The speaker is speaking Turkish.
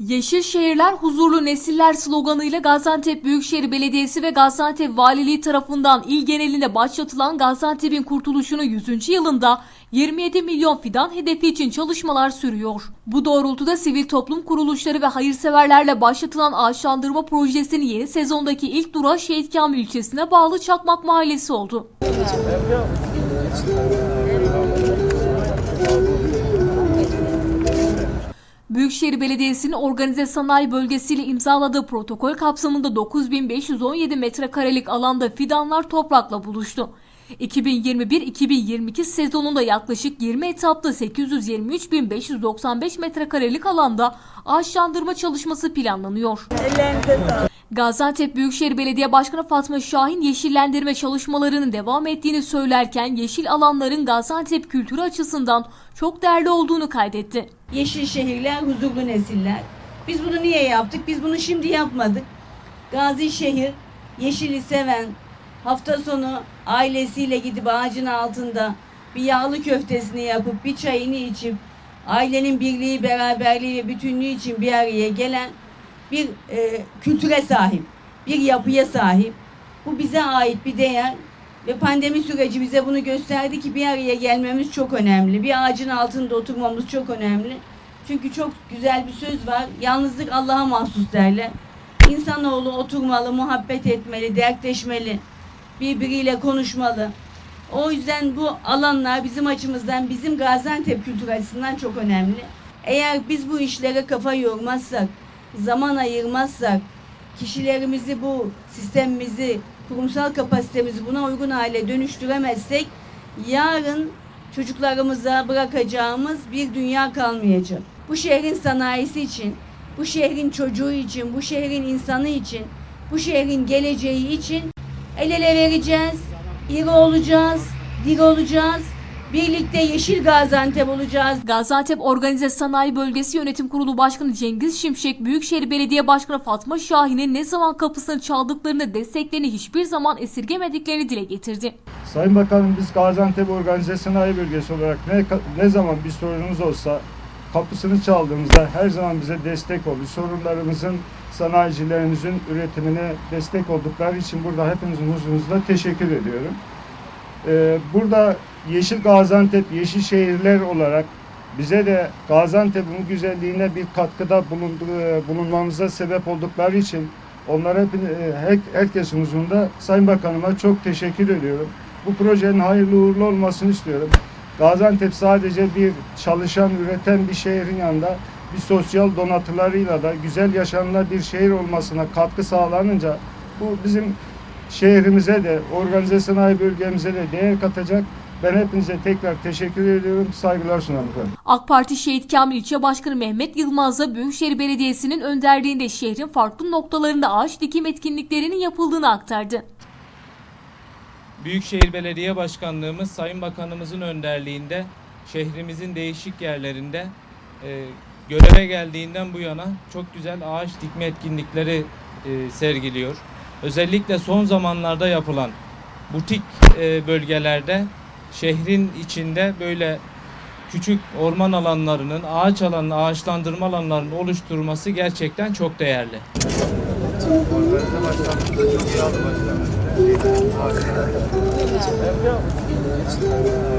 Yeşil Şehirler Huzurlu Nesiller sloganıyla Gaziantep Büyükşehir Belediyesi ve Gaziantep Valiliği tarafından il genelinde başlatılan Gaziantep'in kurtuluşunun 100. yılında 27 milyon fidan hedefi için çalışmalar sürüyor. Bu doğrultuda sivil toplum kuruluşları ve hayırseverlerle başlatılan ağaçlandırma projesinin yeni sezondaki ilk durağı Şehit Kamil ilçesine bağlı Çakmak Mahallesi oldu. Büyükşehir Belediyesi'nin organize sanayi bölgesiyle imzaladığı protokol kapsamında 9517 metrekarelik alanda fidanlar toprakla buluştu. 2021-2022 sezonunda yaklaşık 20 etapta 823.595 metrekarelik alanda ağaçlandırma çalışması planlanıyor. Gaziantep Büyükşehir Belediye Başkanı Fatma Şahin yeşillendirme çalışmalarının devam ettiğini söylerken yeşil alanların Gaziantep kültürü açısından çok değerli olduğunu kaydetti. Yeşil şehirler, huzurlu nesiller. Biz bunu niye yaptık? Biz bunu şimdi yapmadık. Gazi şehir, yeşili seven, hafta sonu ailesiyle gidip ağacın altında bir yağlı köftesini yapıp bir çayını içip ailenin birliği, beraberliği ve bütünlüğü için bir araya gelen bir e, kültüre sahip, bir yapıya sahip. Bu bize ait bir değer ve pandemi süreci bize bunu gösterdi ki bir araya gelmemiz çok önemli. Bir ağacın altında oturmamız çok önemli. Çünkü çok güzel bir söz var. Yalnızlık Allah'a mahsus derler. İnsanoğlu oturmalı, muhabbet etmeli, dertleşmeli, birbiriyle konuşmalı. O yüzden bu alanlar bizim açımızdan, bizim Gaziantep kültürü açısından çok önemli. Eğer biz bu işlere kafa yormazsak, zaman ayırmazsak, kişilerimizi bu sistemimizi, kurumsal kapasitemizi buna uygun hale dönüştüremezsek yarın çocuklarımıza bırakacağımız bir dünya kalmayacak. Bu şehrin sanayisi için, bu şehrin çocuğu için, bu şehrin insanı için, bu şehrin geleceği için el ele vereceğiz, iri olacağız, diri olacağız, birlikte yeşil Gaziantep olacağız. Gaziantep Organize Sanayi Bölgesi Yönetim Kurulu Başkanı Cengiz Şimşek, Büyükşehir Belediye Başkanı Fatma Şahin'in ne zaman kapısını çaldıklarını, desteklerini hiçbir zaman esirgemediklerini dile getirdi. Sayın Bakanım biz Gaziantep Organize Sanayi Bölgesi olarak ne, ne zaman bir sorunumuz olsa kapısını çaldığımızda her zaman bize destek oldu. Sorunlarımızın sanayicilerimizin üretimine destek oldukları için burada hepinizin huzurunuzda teşekkür ediyorum. Ee, burada Yeşil Gaziantep, Yeşil Şehirler olarak bize de Gaziantep'in güzelliğine bir katkıda bulundu, bulunmamıza sebep oldukları için onlara hepin, her, herkesin huzurunda Sayın Bakanıma çok teşekkür ediyorum. Bu projenin hayırlı uğurlu olmasını istiyorum. Gaziantep sadece bir çalışan, üreten bir şehrin yanında bir sosyal donatılarıyla da güzel yaşanılan bir şehir olmasına katkı sağlanınca bu bizim şehrimize de, organize sanayi bölgemize de değer katacak. Ben hepinize tekrar teşekkür ediyorum. Saygılar sunarım. efendim. AK Parti Şehit Kamil İlçe Başkanı Mehmet Yılmaz da Büyükşehir Belediyesi'nin önderliğinde şehrin farklı noktalarında ağaç dikim etkinliklerinin yapıldığını aktardı. Büyükşehir Belediye Başkanlığımız Sayın Bakanımızın önderliğinde şehrimizin değişik yerlerinde e, göreve geldiğinden bu yana çok güzel ağaç dikme etkinlikleri e, sergiliyor. Özellikle son zamanlarda yapılan butik e, bölgelerde şehrin içinde böyle küçük orman alanlarının, ağaç alanı, ağaçlandırma alanlarının oluşturulması gerçekten çok değerli. Çok.